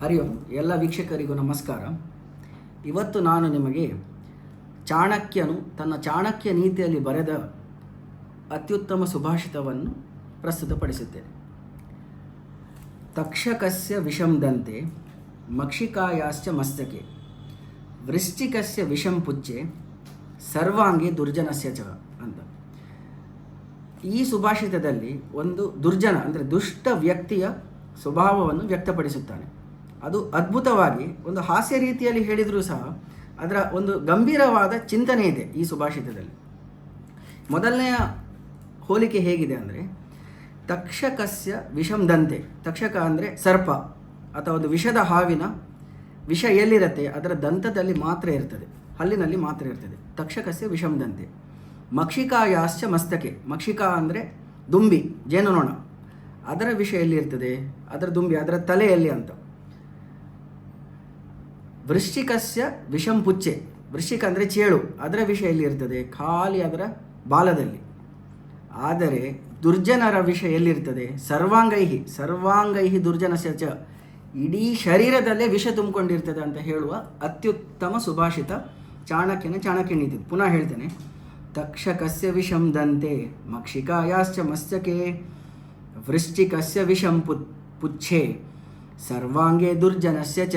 ಹರಿ ಎಲ್ಲ ವೀಕ್ಷಕರಿಗೂ ನಮಸ್ಕಾರ. ಇವತ್ತು ನಾನು ನಿಮಗೆ ಚಾಣಕ್ಯನು ತನ್ನ ಚಾಣಕ್ಯ ನೀತಿಯಲ್ಲಿ ಬರೆದ ಅತ್ಯುತ್ತಮ ಸುಭಾಷಿತವನ್ನು ಪ್ರಸ್ತುತಪಡಿಸುತ್ತೇನೆ. ತಕ್ಷಕಸ್ಯ ವಿಷಂ ದಂತೆ ಮಕ್ಷಿಕಾಯಾಶ್ಚ ಮಸ್ತಕೆ, ವೃಶ್ಚಿಕಸ್ಯ ವಿಷಂ ಪುಚ್ಚೆ ಸರ್ವಾಂಗಿ ದುರ್ಜನಸ್ಯ ಚ ಅಂತ. ಈ ಸುಭಾಷಿತದಲ್ಲಿ ಒಂದು ದುರ್ಜನ ಅಂದರೆ ದುಷ್ಟ ವ್ಯಕ್ತಿಯ ಸ್ವಭಾವವನ್ನು ವ್ಯಕ್ತಪಡಿಸುತ್ತಾನೆ. ಅದು ಅದ್ಭುತವಾಗಿ ಒಂದು ಹಾಸ್ಯ ರೀತಿಯಲ್ಲಿ ಹೇಳಿದರೂ ಸಹ ಅದರ ಒಂದು ಗಂಭೀರವಾದ ಚಿಂತನೆ ಇದೆ ಈ ಸುಭಾಷಿತದಲ್ಲಿ. ಮೊದಲನೆಯ ಹೋಲಿಕೆ ಹೇಗಿದೆ ಅಂದರೆ, ತಕ್ಷಕಸ್ಯ ವಿಷಂ ದಂತೆ ತಕ್ಷಕ ಅಂದರೆ ಸರ್ಪ, ಅಥವಾ ಒಂದು ವಿಷದ ಹಾವಿನ ವಿಷ ಎಲ್ಲಿರುತ್ತೆ, ಅದರ ದಂತದಲ್ಲಿ ಮಾತ್ರ ಇರ್ತದೆ, ಹಲ್ಲಿನಲ್ಲಿ ಮಾತ್ರ ಇರ್ತದೆ. ತಕ್ಷಕಸ್ಯ ವಿಷಂ ದಂತೆ ಮಕ್ಷಿಕಾಯಾಶ್ಚ ಮಸ್ತಕೆ, ಮಕ್ಷಿಕಾ ಅಂದರೆ ದುಂಬಿ, ಜೇನುನೊಣ, ಅದರ ವಿಷ ಎಲ್ಲಿರ್ತದೆ, ಅದರ ದುಂಬಿ, ಅದರ ತಲೆಯಲ್ಲಿ ಅಂತ. ವೃಶ್ಚಿಕಸ್ಯ ವಿಷಂ ಪುಚ್ಚೆ ವೃಶ್ಚಿಕ ಅಂದರೆ ಚೇಳು, ಅದರ ವಿಷ ಎಲ್ಲಿರ್ತದೆ ಖಾಲಿ ಅದರ ಬಾಲದಲ್ಲಿ. ಆದರೆ ದುರ್ಜನರ ವಿಷ ಎಲ್ಲಿರ್ತದೆ ಸರ್ವಾಂಗೈಹಿ ಸರ್ವಾಂಗೈಹಿ ದುರ್ಜನಸ್ಯ ಚ. ಇಡೀ ಶರೀರದಲ್ಲೇ ವಿಷ ತುಂಬಿಕೊಂಡಿರ್ತದೆ ಅಂತ ಹೇಳುವ ಅತ್ಯುತ್ತಮ ಸುಭಾಷಿತ ಚಾಣಕ್ಯನ ಚಾಣಕ್ಯ ನೀತಿ ಪುನಃ ಹೇಳ್ತೇನೆ. ತಕ್ಷಕಸ್ಯ ವಿಷಂ ದಂತೆ, ಮಕ್ಷಿಕಾಯಾಶ್ಚ ಮಸ್ತಕೆ ವೃಶ್ಚಿಕಸ್ಯ ವಿಷಂ ಪುಚ್ಛೆ, ಸರ್ವಾಂಗೇ ದುರ್ಜನಸ್ಯ ಚ.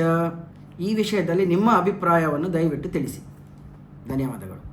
ಈ ವಿಷಯದಲ್ಲಿ ನಿಮ್ಮ ಅಭಿಪ್ರಾಯವನ್ನು ದಯವಿಟ್ಟು ತಿಳಿಸಿ. ಧನ್ಯವಾದಗಳು.